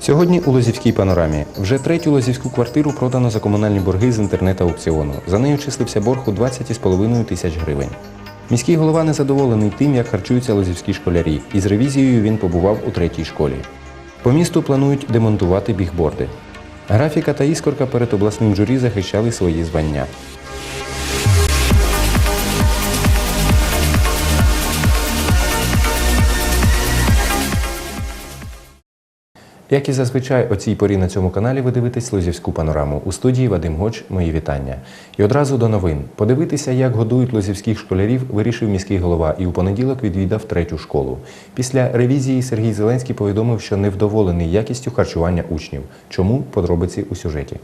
Сьогодні у Лозівській панорамі вже третю лозівську квартиру продано за комунальні борги з інтернет-аукціону. За нею числився борг у 20,5 тисяч гривень. Міський голова незадоволений тим, як харчуються лозівські школярі, і з ревізією він побував у третій школі. По місту планують демонтувати бігборди. Графіка та іскорка перед обласним журі захищали свої звання. Як і зазвичай о цій порі на цьому каналі ви дивитесь Лозівську панораму. У студії Вадим Гоч, мої вітання. І одразу до новин. Подивитися, як годують лозівських школярів, вирішив міський голова і у понеділок відвідав третю школу. Після ревізії Сергій Зеленський повідомив, що невдоволений якістю харчування учнів. Чому подробиці у сюжеті?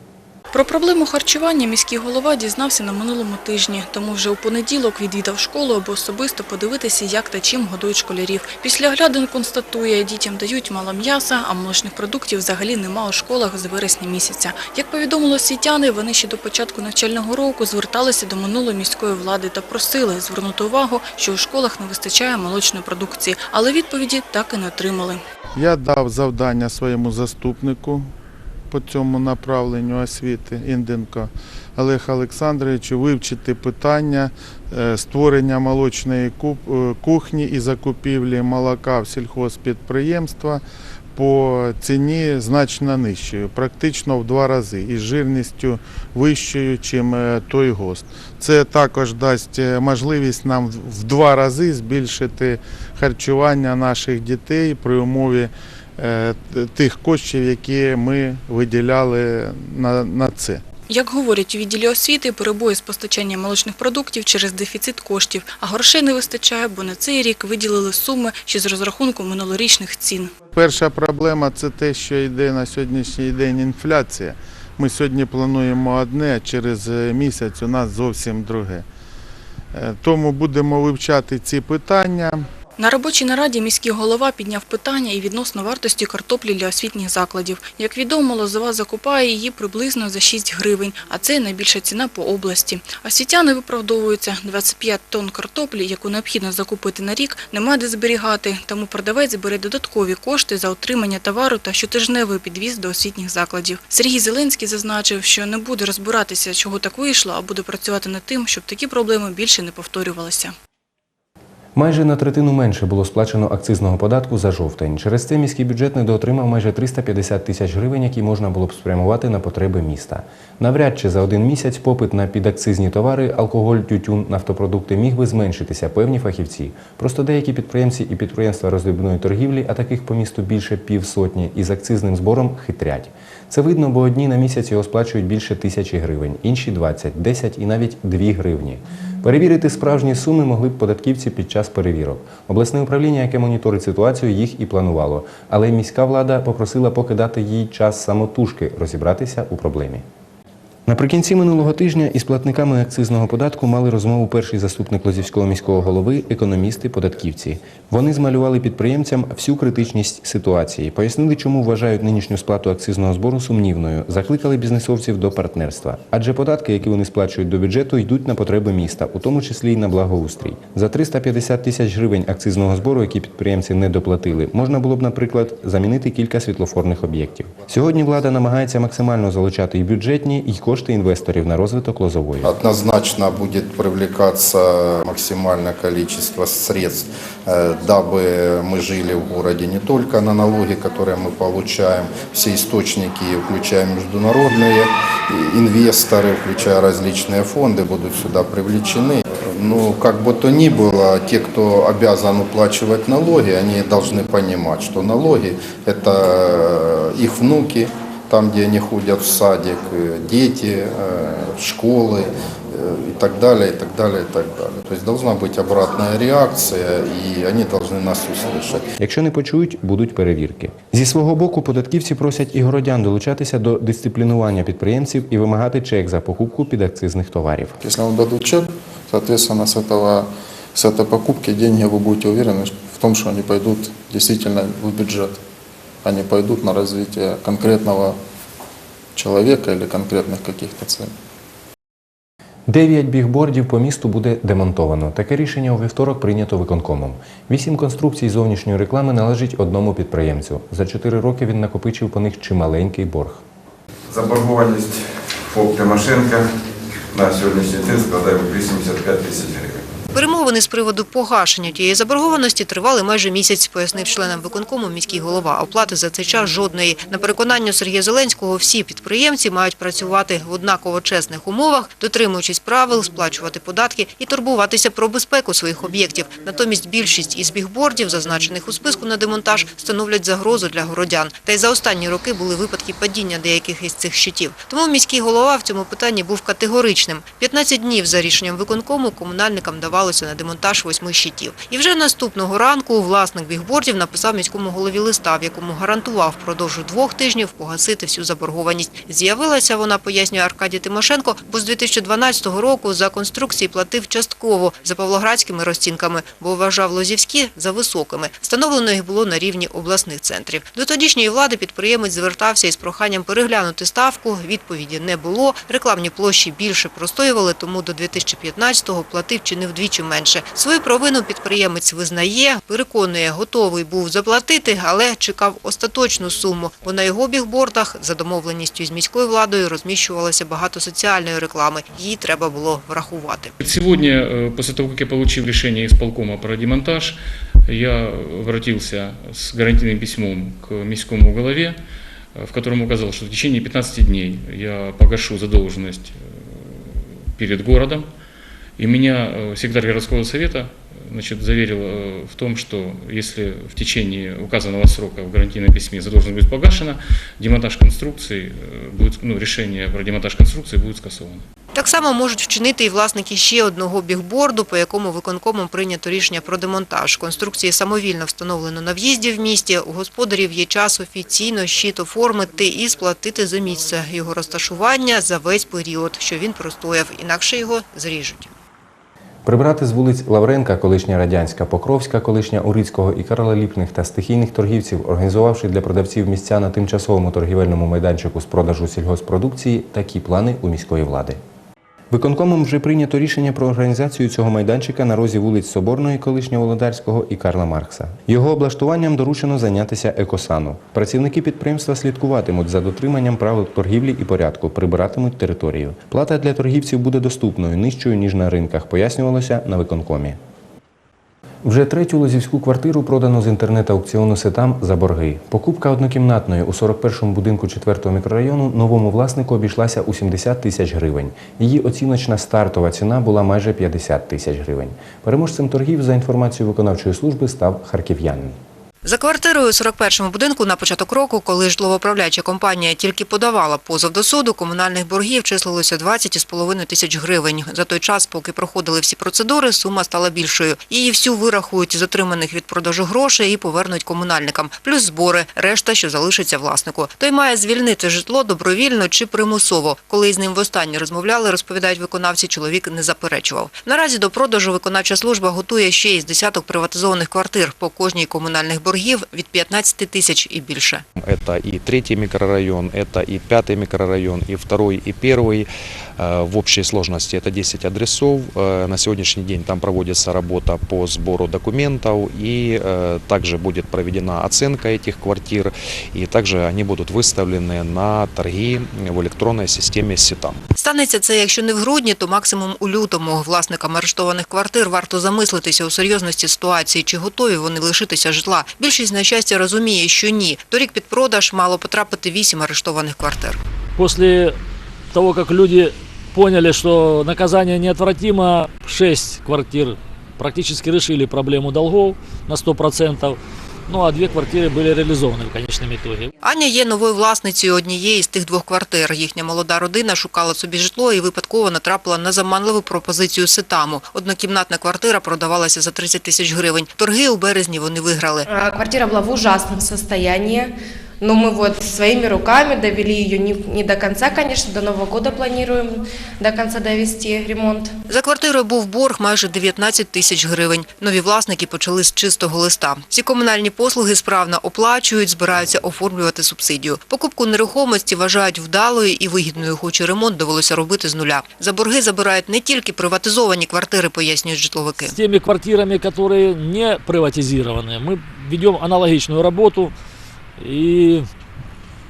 Про проблему харчування міський голова дізнався на минулому тижні, тому вже у понеділок відвідав школу, аби особисто подивитися, як та чим годують школярів. Після оглядин констатує, дітям дають мало м'яса, а молочних продуктів взагалі нема у школах з вересня місяця. Як повідомило освітяни, вони ще до початку навчального року зверталися до минулої міської влади та просили звернути увагу, що у школах не вистачає молочної продукції, але відповіді так і не отримали. Я дав завдання своєму заступнику по цьому направленню освіти Інденко Олег Олександровичу вивчити питання е, створення молочної е, кухні і закупівлі молока в сільхозпідприємства по ціні значно нижчою, практично в два рази, із жирністю вищою, ніж той ГОСТ. Це також дасть е, можливість нам в- два рази збільшити харчування наших дітей при умові е, тих коштів, які ми виділяли на, на це. Як говорять у відділі освіти, перебої з постачанням молочних продуктів через дефіцит коштів, а грошей не вистачає, бо на цей рік виділили суми ще з розрахунку минулорічних цін. Перша проблема це те, що йде на сьогоднішній день інфляція. Ми сьогодні плануємо одне, а через е, місяць у нас зовсім друге. Е, Тому будемо вивчати ці питання. На робочій нараді міський голова підняв питання і відносно вартості картоплі для освітніх закладів. Як відомо, Лозова закупає її приблизно за 6 гривень, а це найбільша ціна по області. Освітяни виправдовуються, 25 тонн картоплі, яку необхідно закупити на рік, нема де зберігати, тому продавець бере додаткові кошти за отримання товару та щотижневий підвіз до освітніх закладів. Сергій Зеленський зазначив, що не буде розбиратися, чого так вийшло, а буде працювати над тим, щоб такі проблеми більше не повторювалися. Майже на третину менше було сплачено акцизного податку за жовтень. Через це міський бюджет недоотримав майже 350 тисяч гривень, які можна було б спрямувати на потреби міста. Навряд чи за один місяць попит на підакцизні товари, алкоголь, тютюн, нафтопродукти міг би зменшитися певні фахівці. Просто деякі підприємці і підприємства роздрібної торгівлі, а таких по місту більше півсотні, із акцизним збором хитрять. Це видно, бо одні на місяць його сплачують більше тисячі гривень, інші 20, 10 і навіть 2 гривні. Перевірити справжні суми могли б податківці під час перевірок. Обласне управління, яке моніторить ситуацію, їх і планувало. Але міська влада попросила поки дати їй час самотужки розібратися у проблемі. Наприкінці минулого тижня із платниками акцизного податку мали розмову перший заступник Лозівського міського голови, економісти, податківці. Вони змалювали підприємцям всю критичність ситуації, пояснили, чому вважають нинішню сплату акцизного збору сумнівною, закликали бізнесовців до партнерства. Адже податки, які вони сплачують до бюджету, йдуть на потреби міста, у тому числі й на благоустрій. За 350 тисяч гривень акцизного збору, які підприємці не доплатили, можна було б, наприклад, замінити кілька світлофорних об'єктів. Сьогодні влада намагається максимально залучати і бюджетні, і кошти інвесторів на розвиток Лозової. Однозначно будет привлекаться максимальное количество средств, э, дабы мы жили в городе не только на налоги, которые мы получаем, все источники, включая международные и инвесторы, включая различные фонды, будут сюда привлечены. Ну, как бы то ни было, те, кто обязан уплачивать налоги, они должны понимать, что налоги – это э, их внуки, там, где они ходят в садик, э, дети, э, школы э, и так далее, и так далее, и так далее. То есть должна быть обратная реакция, и они должны нас услышать. Якщо не почують, будуть перевірки. Зі свого боку, податківці просять і городян долучатися до дисциплінування підприємців і вимагати чек за покупку підакцизних товарів. Если вам дадут чек, соответственно, с, этого, с этой покупки деньги вы будете уверены в том, что они пойдут действительно в бюджет, они пойдут на развитие конкретного человека или конкретных каких-то целей. Дев'ять бігбордів по місту буде демонтовано. Таке рішення у вівторок прийнято виконкомом. Вісім конструкцій зовнішньої реклами належить одному підприємцю. За чотири роки він накопичив по них чималенький борг. Заборгованість ФОП Тимошенка на сьогоднішній день складає 85 тисяч гривень. Перемовини з приводу погашення тієї заборгованості тривали майже місяць, пояснив членам виконкому міський голова. Оплати за цей час жодної. На переконання Сергія Зеленського, всі підприємці мають працювати в однаково чесних умовах, дотримуючись правил, сплачувати податки і турбуватися про безпеку своїх об'єктів. Натомість більшість із бігбордів, зазначених у списку на демонтаж, становлять загрозу для городян. Та й за останні роки були випадки падіння деяких із цих щитів. Тому міський голова в цьому питанні був категоричним. 15 днів за рішенням виконкому комунальникам давалося на демонтаж восьми щитів. І вже наступного ранку власник бігбордів написав міському голові листа, в якому гарантував впродовж двох тижнів погасити всю заборгованість. З'явилася вона, пояснює Аркадій Тимошенко, бо з 2012 року за конструкції платив частково за павлоградськими розцінками, бо вважав Лозівські за високими. Встановлено їх було на рівні обласних центрів. До тодішньої влади підприємець звертався із проханням переглянути ставку. Відповіді не було. Рекламні площі більше простоювали, тому до 2015-го платив чи не вдвічі менше. Свою провину підприємець визнає, переконує, готовий був заплатити, але чекав остаточну суму, бо на його бігбордах за домовленістю з міською владою розміщувалося багато соціальної реклами. Її треба було врахувати. Сегодня, э, после того, как я получил решение исполкома про демонтаж, я обратился с гарантийным письмом к міському голове, э, в котором указал, что в течение 15 дней я погашу задолженность э, перед городом. И меня э, секретарь городского совета э, значит, заверил э, в том, что если в течение указанного срока в гарантийном письме задолженность будет погашена, демонтаж конструкции, э, будет, ну, решение про демонтаж конструкции будет скасовано. Так само можуть вчинити і власники ще одного бігборду, по якому виконкомом прийнято рішення про демонтаж. Конструкції самовільно встановлено на в'їзді в місті. У господарів є час офіційно щит оформити і сплатити за місце його розташування за весь період, що він простояв, інакше його зріжуть. Прибрати з вулиць Лавренка, колишня радянська, Покровська, колишня Урицького і каралаліпних та стихійних торгівців, організувавши для продавців місця на тимчасовому торгівельному майданчику з продажу сільгоспродукції, такі плани у міської влади. Виконкомом вже прийнято рішення про організацію цього майданчика на розі вулиць Соборної, колишнього Володарського і Карла Маркса. Його облаштуванням доручено зайнятися екосану. Працівники підприємства слідкуватимуть за дотриманням правил торгівлі і порядку, прибиратимуть територію. Плата для торгівців буде доступною, нижчою ніж на ринках, пояснювалося на виконкомі. Вже третю лозівську квартиру продано з інтернет-аукціону Сетам за борги. Покупка однокімнатної у 41-му будинку 4-го мікрорайону новому власнику обійшлася у 70 тисяч гривень. Її оціночна стартова ціна була майже 50 тисяч гривень. Переможцем торгів, за інформацією виконавчої служби, став харків'янин. За квартирою у 41-му будинку на початок року, коли житлово-управляюча компанія тільки подавала позов до суду, комунальних боргів числилося 20,5 тисяч гривень. За той час, поки проходили всі процедури, сума стала більшою. Її всю вирахують з отриманих від продажу грошей і повернуть комунальникам. Плюс збори, решта, що залишиться власнику. Той має звільнити житло добровільно чи примусово. Коли з ним востаннє розмовляли, розповідають виконавці, чоловік не заперечував. Наразі до продажу виконавча служба готує ще із десяток приватизованих квартир по кожній комунальних боргів від 15 тисяч і більше. Это и третий микрорайон, это и пятый микрорайон, и второй, и первый. Э, В общей сложности это 10 адресов. Э, На сегодняшний день там проводится работа по сбору документов, и э, также будет проведена оценка этих квартир, и также они будут выставлены на торги в электронной системе СИТАМ. Станеться це, якщо не в грудні, то максимум у лютому. Власникам арештованих квартир варто замислитися у серйозності ситуації, чи готові вони лишитися житла. Більшість, на щастя, розуміє, що ні. Торік під продаж мало потрапити вісім арештованих квартир. После того, як люди поняли, що наказання неотвратимо, шість квартир практично вирішили проблему долгов на 100%. Ну а две квартиры были реализованы в конечном итоге. Аня є новою власницею однієї з тих двох квартир. Їхня молода родина шукала собі житло і випадково натрапила на заманливу пропозицію Ситаму. Однокімнатна квартира продавалася за 30 тисяч гривень. Торги у березні вони виграли. А, Квартира была в ужасном состоянии. Но мы вот своими руками довели ее не, не до конца, конечно, до Нового года планируем до конца довести ремонт. За квартирою був борг майже 19 тисяч гривень. Нові власники почали з чистого листа. Всі комунальні послуги справно оплачують, збираються оформлювати субсидію. Покупку нерухомості вважають вдалою і вигідною, хоч і ремонт довелося робити з нуля. За борги забирають не тільки приватизовані квартири, пояснюють житловики. С теми квартирами, которые не приватизированы, мы ведем аналогичную работу и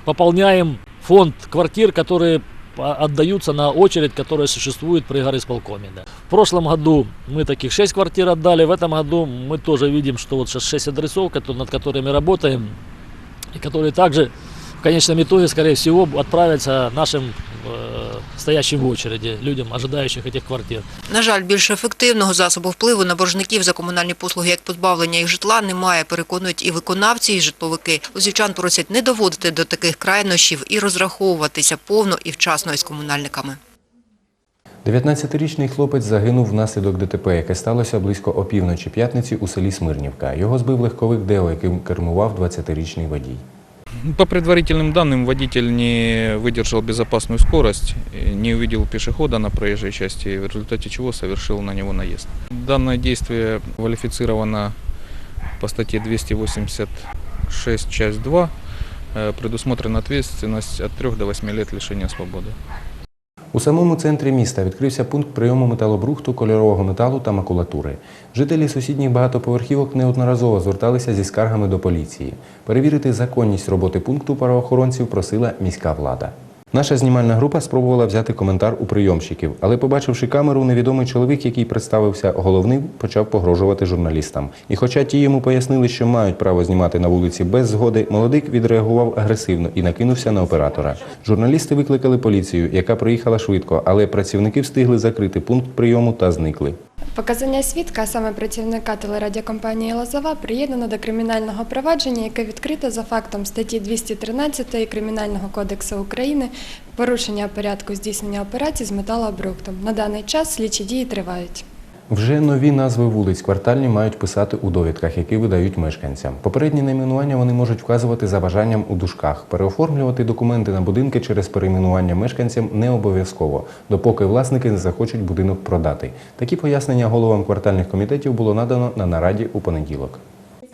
пополняем фонд квартир, которые по- отдаются на очередь, которая существует при горисполкоме. Да. В прошлом году мы таких 6 квартир отдали, в этом году мы тоже видим, что вот сейчас 6 адресов, кото- над которыми работаем, и которые также в конечном итоге, скорее всего, отправятся нашим э, стоящим в очереди, людям, ожидающих этих квартир. На жаль, більш ефективного засобу впливу на боржників за комунальні послуги, як позбавлення їх житла, немає, переконують і виконавці, і житловики. Освічан просять не доводити до таких крайнощів і розраховуватися повно і вчасно із комунальниками. 19-річний хлопець загинув внаслідок ДТП, яке сталося близько опівночі п'ятниці у селі Смирнівка. Його збив легковик Део, яким кермував 20-річний водій. По предварительным данным, водитель не выдержал безопасную скорость, э, не увидел пешехода на проезжей части, в результате чего совершил на него наезд. Данное действие квалифицировано по статье 286, часть 2. Э, Предусмотрена ответственность от 3 до 8 лет лишения свободы. У самому центрі міста відкрився пункт прийому металобрухту, кольорового металу та макулатури. Жителі сусідніх багатоповерхівок неодноразово зверталися зі скаргами до поліції. Перевірити законність роботи пункту правоохоронців просила міська влада. Наша знімальна група спробувала взяти коментар у прийомщиків, але, побачивши камеру, невідомий чоловік, який представився головним, почав погрожувати журналістам. І хоча ті йому пояснили, що мають право знімати на вулиці без згоди, молодик відреагував агресивно і накинувся на оператора. Журналісти викликали поліцію, яка приїхала швидко, але працівники встигли закрити пункт прийому та зникли. Показання свідка, а саме працівника телерадіокомпанії Лозова, приєднано до кримінального провадження, яке відкрито за фактом статті 213 Кримінального кодексу України порушення порядку здійснення операцій з металообруктом. На даний час слідчі дії тривають. Вже нові назви вулиць квартальні мають писати у довідках, які видають мешканцям. Попередні найменування вони можуть вказувати за бажанням у дужках. Переоформлювати документи на будинки через перейменування мешканцям не обов'язково, допоки власники не захочуть будинок продати. Такі пояснення головам квартальних комітетів було надано на нараді у понеділок.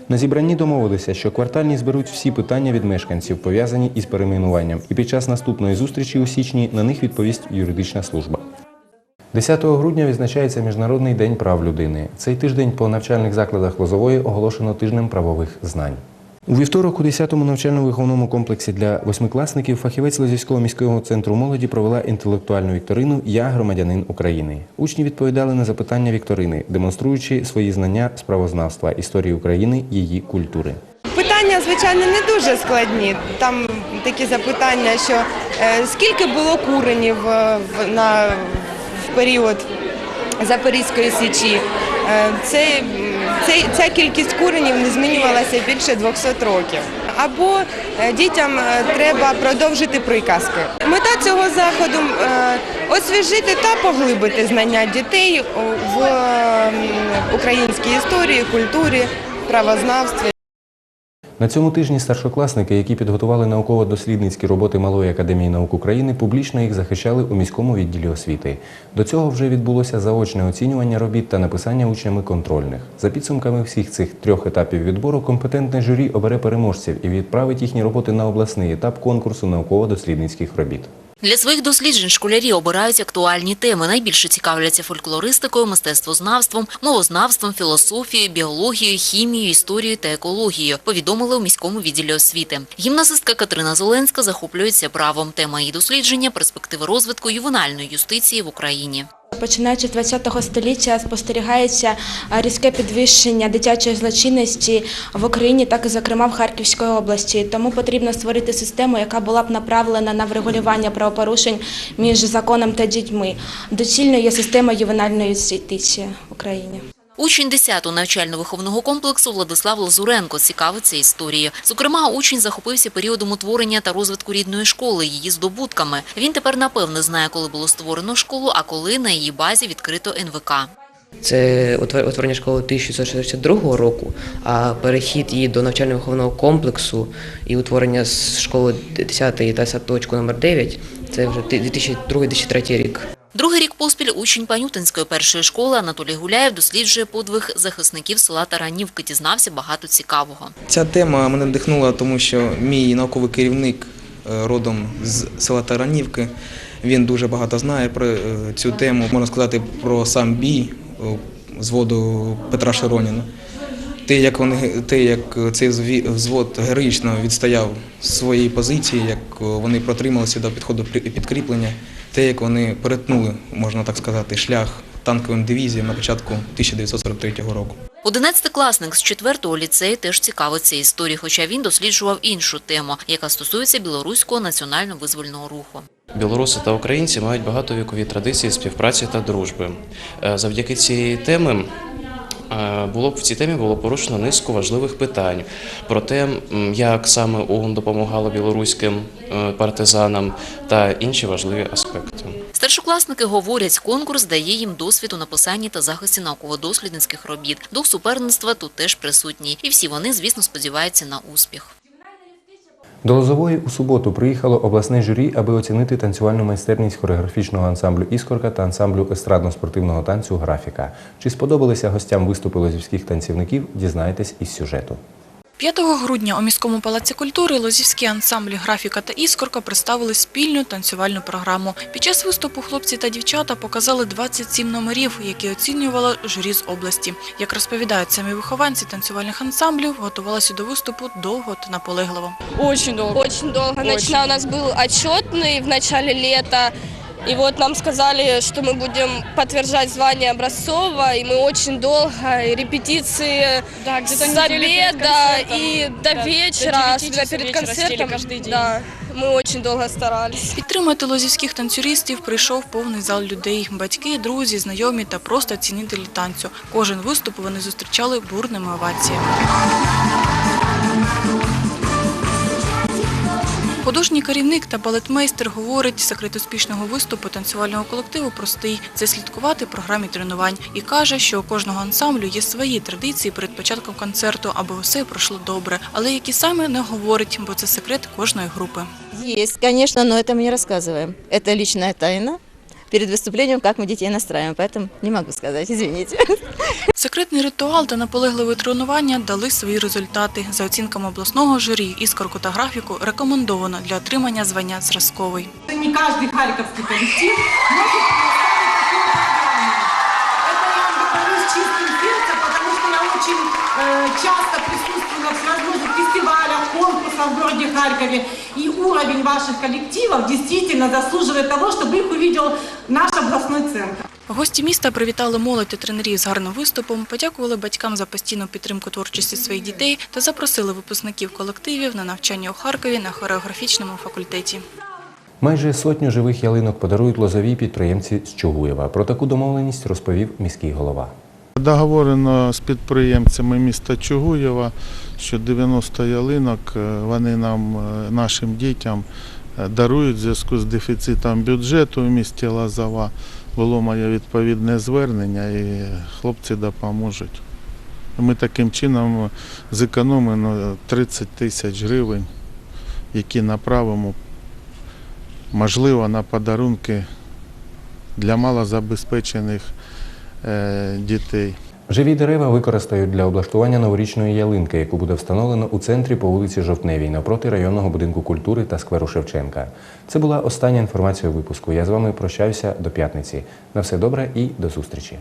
На зібранні домовилися, що квартальні зберуть всі питання від мешканців, пов'язані із перейменуванням, і під час наступної зустрічі у січні на них відповість юридична служба. 10 грудня відзначається Міжнародний день прав людини. Цей тиждень по навчальних закладах Лозової оголошено тижнем правових знань. У вівторок у 10-му навчально-виховному комплексі для восьмикласників фахівець Лозівського міського центру молоді провела інтелектуальну вікторину Я громадянин України. Учні відповідали на запитання вікторини, демонструючи свої знання з правознавства, історії України, її культури. Питання, звичайно, не дуже складні. Там такі запитання, що е, скільки було куренів е, на, період Запорізької січі. Е, Це, це, ця кількість куренів не змінювалася більше 200 років. Або е, дітям е, треба продовжити приказки. Мета цього заходу освіжити та поглибити знання дітей в українській історії, культурі, правознавстві. На цьому тижні старшокласники, які підготували науково-дослідницькі роботи Малої академії наук України, публічно їх захищали у міському відділі освіти. До цього вже відбулося заочне оцінювання робіт та написання учнями контрольних. За підсумками всіх цих трьох етапів відбору, компетентне журі обере переможців і відправить їхні роботи на обласний етап конкурсу науково-дослідницьких робіт. Для своїх досліджень школярі обирають актуальні теми. Найбільше цікавляться фольклористикою, мистецтвознавством, мовознавством, філософією, біологією, хімією, історією та екологією, повідомили у міському відділі освіти. Гімназистка Катерина Зеленська захоплюється правом. Тема її дослідження – перспективи розвитку ювенальної юстиції в Україні. Починаючи з ХХ століття спостерігається різке підвищення дитячої злочинності в Україні, так і зокрема в Харківській області. Тому потрібно створити систему, яка була б направлена на врегулювання правопорушень між законом та дітьми. Доцільною є система ювенальної юстиції в Україні. Учень 10-го навчально-виховного комплексу Владислав Лазуренко цікавиться історією. Зокрема, учень захопився періодом утворення та розвитку рідної школи, її здобутками. Він тепер напевне знає, коли було створено школу, а коли на її базі відкрито НВК. Це утвор- утворення школи 1962 року, а перехід її до навчально-виховного комплексу і утворення з школи 10 та садочку номер 9 це вже 2002-2003 рік. Другий рік поспіль учень Панютинської першої школи Анатолій Гуляєв досліджує подвиг захисників села Таранівки, дізнався багато цікавого. Ця тема мене надихнула, тому що мій науковий керівник е, родом з села Таранівки. Він дуже багато знає про е, цю тему. Можна сказати про сам бій е, з воду Петра Широніна. Те, як вони те, як цей взвод героїчно відстояв свої позиції, як вони протрималися до підходу підкріплення, те, як вони перетнули, можна так сказати, шлях танковим дивізіям на початку 1943 року. Одинадцятикласник з 4-го ліцею теж цікавиться історією, хоча він досліджував іншу тему, яка стосується білоруського національно-визвольного руху. Білоруси та українці мають багатовікові традиції співпраці та дружби. Е, Завдяки цієї теми було б в цій темі було порушено низку важливих питань про те, як саме ООН допомагало білоруським е, партизанам та інші важливі аспекти. Старшокласники говорять, конкурс дає їм досвід у написанні та захисті науково-дослідницьких робіт. Дух суперництва тут теж присутній. І всі вони, звісно, сподіваються на успіх. До Лозової у суботу приїхало обласне журі, аби оцінити танцювальну майстерність хореографічного ансамблю Іскорка та ансамблю естрадно-спортивного танцю Графіка. Чи сподобалися гостям виступи лозівських танцівників? Дізнайтесь із сюжету. 5 грудня у міському палаці культури лозівські ансамблі «Графіка» та «Іскорка» представили спільну танцювальну програму. Під час виступу хлопці та дівчата показали 27 номерів, які оцінювало журі з області. Як розповідають самі вихованці танцювальних ансамблів, готувалися до виступу довго та наполегливо. Очень долго. Очень долго. Начина у нас был отчетный в начале лета. И вот нам сказали, что мы будем подтверждать звание образцова, и мы очень долго, и репетиции Да, где-то с недели перед обеда концертом. и до Да, до вечера, девяти особенно часов перед вечера концертом. сидели каждый день. Да, мы очень долго старались. Підтримати лозівських танцюристів прийшов повний зал людей – батьки, друзі, знайомі та просто цінителі танцю. Кожен виступ вони зустрічали бурними оваціями. Художній керівник та балетмейстер говорить, секрет успішного виступу танцювального колективу простий – це слідкувати програмі тренувань. І каже, що у кожного ансамблю є свої традиції перед початком концерту, аби усе пройшло добре. Але які саме не говорить, бо це секрет кожної групи. Есть, конечно, но это мы не рассказываем. Это личная тайна. Перед выступлением, как мы детей настраиваем, поэтому не могу сказать, извините. Секретний ритуал та наполегливе тренування дали свої результати. За оцінками обласного журі, іскорку та графіку рекомендовано для отримання звання зразковий. Не каждый харьковский коллектив может представить такую программу. Это я вам говорю с чистым сердцем, потому что я очень э, часто присутствую на всевозможных фестивалях, конкурсах в городе Харькове. И уровень ваших коллективов действительно заслуживает того, чтобы их увидел наш областной центр. Гості міста привітали молодь та тренерів з гарним виступом, подякували батькам за постійну підтримку творчості своїх дітей та запросили випускників колективів на навчання у Харкові на хореографічному факультеті. Майже сотню живих ялинок подарують лозові підприємці з Чугуєва. Про таку домовленість розповів міський голова. Договорено з підприємцями міста Чугуєва, що 90 ялинок е, вони нам, е, нашим дітям, е, дарують в зв'язку з дефіцитом бюджету в місті Лазова. Було моє відповідне звернення і хлопці допоможуть. Ми таким чином зекономимо 30 тисяч гривень, які направимо, можливо, на подарунки для малозабезпечених дітей. Живі дерева використають для облаштування новорічної ялинки, яку буде встановлено у центрі по вулиці Жовтневій навпроти районного будинку культури та скверу Шевченка. Це була остання інформація випуску. Я з вами прощаюся до п'ятниці. На все добре і до зустрічі.